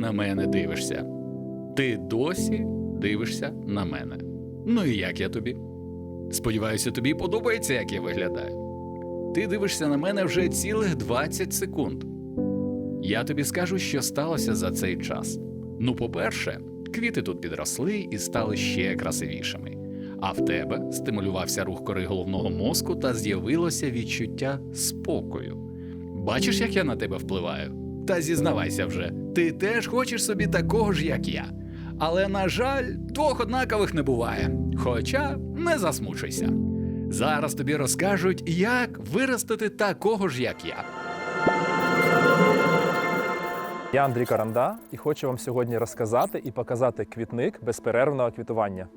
на мене дивишся. Ти досі дивишся на мене. Ну і як я тобі? Сподіваюся, тобі подобається, як я виглядаю. Ти дивишся на мене вже цілих 20 секунд. Я тобі скажу, що сталося за цей час. Ну, по-перше, квіти тут підросли і стали ще красивішими. А в тебе стимулювався рух кори головного мозку та з'явилося відчуття спокою. Бачиш, як я на тебе впливаю? Та зізнавайся вже, ти теж хочеш собі такого ж, як я. Але, на жаль, двох однакових не буває. Хоча не засмучуйся. Зараз тобі розкажуть, як виростити такого ж, як я. Я Андрій Каранда і хочу вам сьогодні розказати і показати квітник безперервного квітування.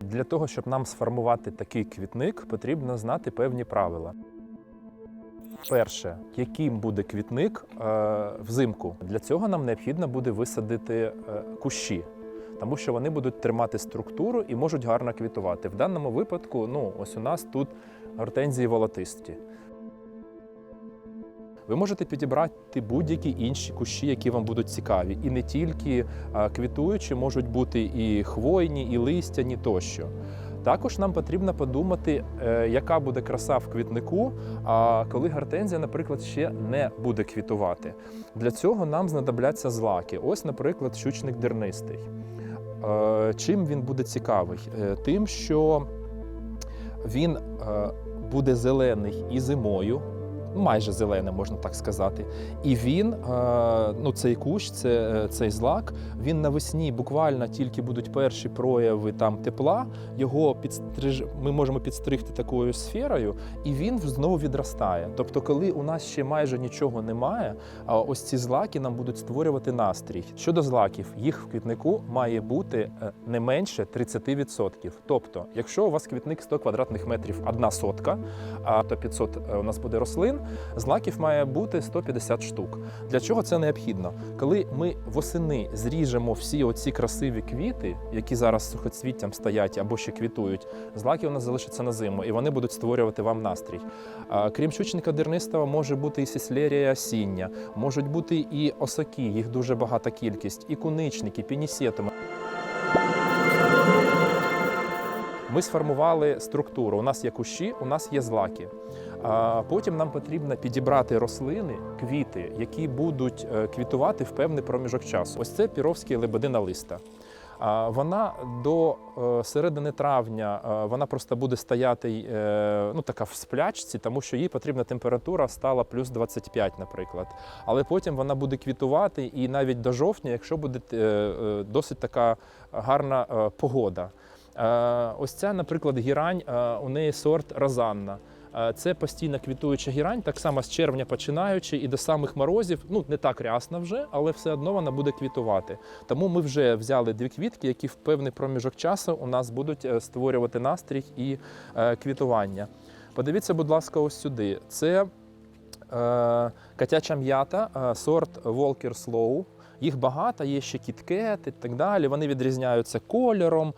Для того, щоб нам сформувати такий квітник, потрібно знати певні правила. Перше, яким буде квітник е, взимку. Для цього нам необхідно буде висадити е, кущі, тому що вони будуть тримати структуру і можуть гарно квітувати. В даному випадку, ну, ось у нас тут гортензії волотисті. Ви можете підібрати будь-які інші кущі, які вам будуть цікаві. І не тільки квітуючі, можуть бути і хвойні, і листяні тощо. Також нам потрібно подумати, е, яка буде краса в квітнику, а коли гортензія, наприклад, ще не буде квітувати. Для цього нам знадобляться злаки. Ось, наприклад, щучник дернистий. Е, Чим він буде цікавий? Е, Тим, що він буде зелений і зимою, майже зелене, можна так сказати. І він, е, ну цей кущ, це, е, цей злак, він навесні буквально тільки будуть перші прояви там тепла. Його підстриж... ми можемо підстригти такою сферою, і він знову відростає. Тобто, коли у нас ще майже нічого немає, а ось ці злаки нам будуть створювати настрій. Щодо злаків, їх в квітнику має бути е, не менше 30%. Тобто, якщо у вас квітник 100 квадратних метрів, одна сотка, а то 500 у нас буде рослин, злаків має бути 150 штук. Для чого це необхідно? Коли ми восени зріжемо всі оці красиві квіти, які зараз сухоцвіттям стоять або ще квітують, злаки у нас залишаться на зиму, і вони будуть створювати вам настрій. Крім щучника дернистого, може бути і сіслерія осіння, можуть бути і осаки, їх дуже багата кількість, і куничники, пінісетуми. Ми сформували структуру. У нас є кущі, у нас є злаки. А Потім нам потрібно підібрати рослини, квіти, які будуть е, квітувати в певний проміжок часу. Ось це піровський лебедина листа. Вона до е, середини травня е, вона просто буде стояти ну, така в сплячці, тому що їй потрібна температура стала плюс 25, наприклад. Але потім вона буде квітувати і навіть до жовтня, якщо буде досить така гарна погода. Ось ця, наприклад, гірань, у неї сорт Розанна. Це постійно квітуюча гірань, так само з червня починаючи і до самих морозів. Ну не так рясно вже, але все одно вона буде квітувати. Тому ми вже взяли дві квітки, які в певний проміжок часу у нас будуть е, створювати настрій і е, квітування. Подивіться, будь ласка, ось сюди. Це е, котяча м'ята, сорт Walker Slow. Їх багато, є ще кіткет і так далі. Вони відрізняються кольором,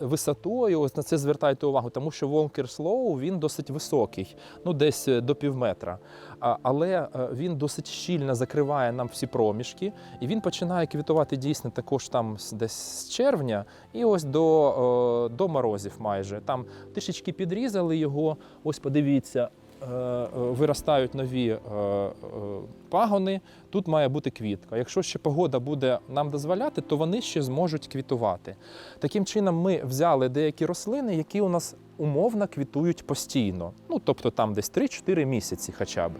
висотою. Ось на це звертайте увагу, тому що Walker Slow він досить високий, ну десь е, до півметра. А, Але е, він досить щільно закриває нам всі проміжки, і він починає квітувати дійсно також там десь з червня і ось до, е, до морозів майже. Там трішечки підрізали його. Ось подивіться. Е, е, Виростають нові е, пагони, тут має бути квітка. Якщо ще погода буде нам дозволяти, то вони ще зможуть квітувати. Таким чином, ми взяли деякі рослини, які у нас умовно квітують постійно. Ну, тобто там десь 3-4 місяці хоча б.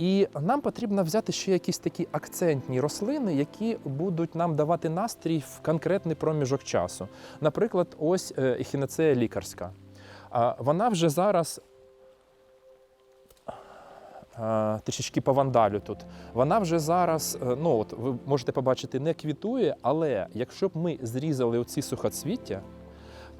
І нам потрібно взяти ще якісь такі акцентні рослини, які будуть нам давати настрій в конкретний проміжок часу. Наприклад, ось ехінацея лікарська. Вона вже зараз трішечки по вандалю тут. Вона вже зараз, е, ну от ви можете побачити, не квітує, але якщо б ми зрізали оці сухоцвіття,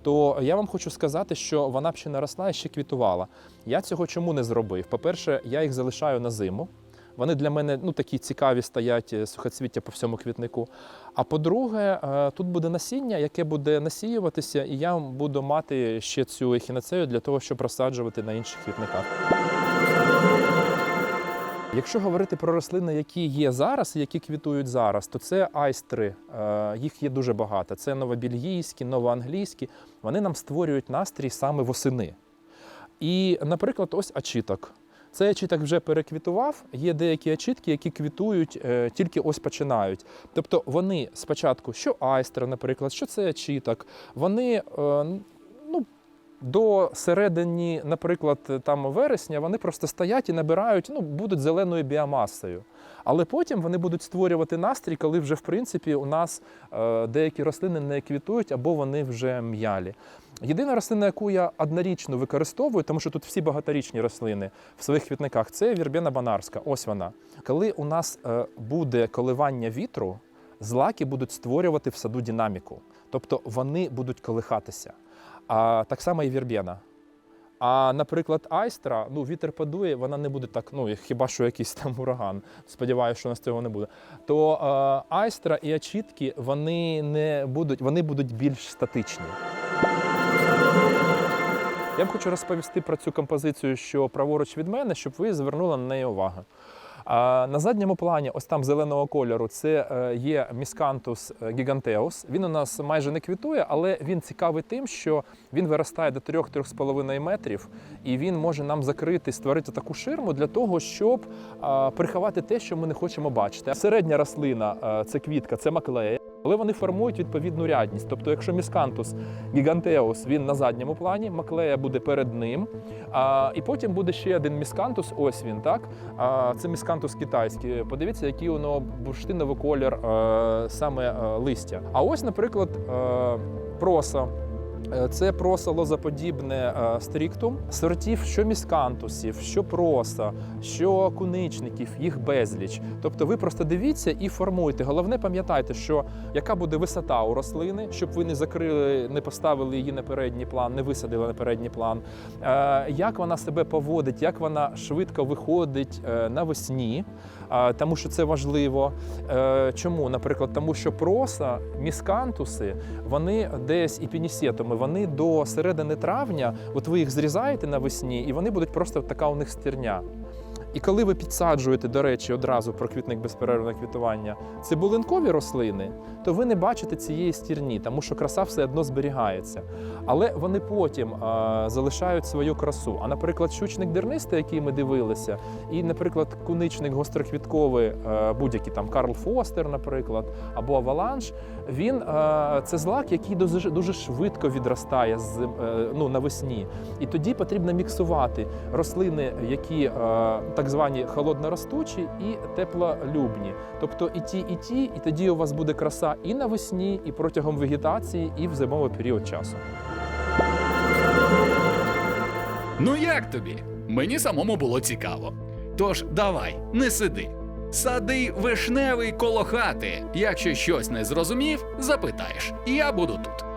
то я вам хочу сказати, що вона б ще наросла і ще квітувала. Я цього чому не зробив? По-перше, я їх залишаю на зиму. Вони для мене ну, такі цікаві стоять е, сухоцвіття по всьому квітнику. А по-друге, е, тут буде насіння, яке буде насіюватися, і я буду мати ще цю ехінацею для того, щоб розсаджувати на інших квітниках. Якщо говорити про рослини, які є зараз, і які квітують зараз, то це айстри. Е, Їх є дуже багато. Це новобельгійські, новоанглійські. Вони нам створюють настрій саме восени. І, наприклад, ось ачіток. Цей ачіток вже переквітував. Є деякі ачітки, які квітують, е, тільки ось починають. Тобто вони спочатку, що айстра, наприклад, що це ачіток, вони е, до середини, наприклад, там вересня, вони просто стоять і набирають, ну, будуть зеленою біомасою. Але потім вони будуть створювати настрій, коли вже в принципі у нас е, деякі рослини не квітують або вони вже м'ялі. Єдина рослина, яку я однорічно використовую, тому що тут всі багаторічні рослини в своїх квітниках, це вірбена банарська. Ось вона. Коли у нас е, буде коливання вітру, злаки будуть створювати в саду динаміку, тобто вони будуть колихатися. А так само і вірбена. А, наприклад, айстра, ну вітер подує, вона не буде так, ну хіба що якийсь там ураган. Сподіваюся, що у нас цього не буде. То е, айстра і ачітки вони не будуть, вони будуть більш статичні. Я б хочу розповісти про цю композицію, що праворуч від мене, щоб ви звернули на неї увагу. На задньому плані, ось там зеленого кольору, це е, є міскантус гігантеус. Він у нас майже не квітує, але він цікавий тим, що він виростає до 3-3,5 метрів, і він може нам закрити, створити таку ширму для того, щоб приховати те, що ми не хочемо бачити. Середня рослина е, це квітка, це маклея. Але вони формують відповідну рядність. Тобто, якщо міскантус гігантеус він на задньому плані, маклея буде перед ним. А, і потім буде ще один міскантус, ось він, так? А, це міскантус китайський. Подивіться, який воно бурштиновий колір а, саме а, листя. А ось, наприклад, а, проса. Е, Це проса лозоподібне е, стріктум. Сортів що міскантусів, що проса, що куничників, їх безліч. Тобто ви просто дивіться і формуйте. Головне, пам'ятайте, що яка буде висота у рослини, щоб ви не закрили, не поставили її на передній план, не висадили на передній план. Е, Як вона себе поводить, як вона швидко виходить навесні, тому що це важливо. Чому? Наприклад, тому що проса, міскантуси, вони десь і пінісетуми, вони до середини травня, от ви їх зрізаєте навесні, і вони будуть просто така у них стерня. І коли ви підсаджуєте, до речі, одразу про квітник безперервне квітування, цибулинкові рослини, то ви не бачите цієї стірні, тому що краса все одно зберігається. Але вони потім а, залишають свою красу. А, наприклад, щучник дернистий, який ми дивилися, і, наприклад, куничник гостроквітковий, е, будь-який там Карл Фостер, наприклад, або Аваланж, він е, це злак, який дуже, дуже швидко відростає з, е, ну, навесні. І тоді потрібно міксувати рослини, які е, так звані холодноростучі і теплолюбні. Тобто і ті, і ті, і тоді у вас буде краса і навесні, і протягом вегетації, і в зимовий період часу. Ну як тобі? Мені самому було цікаво. Тож давай, не сиди. Сади вишневий коло хати. Якщо щось не зрозумів, запитаєш. Я буду тут.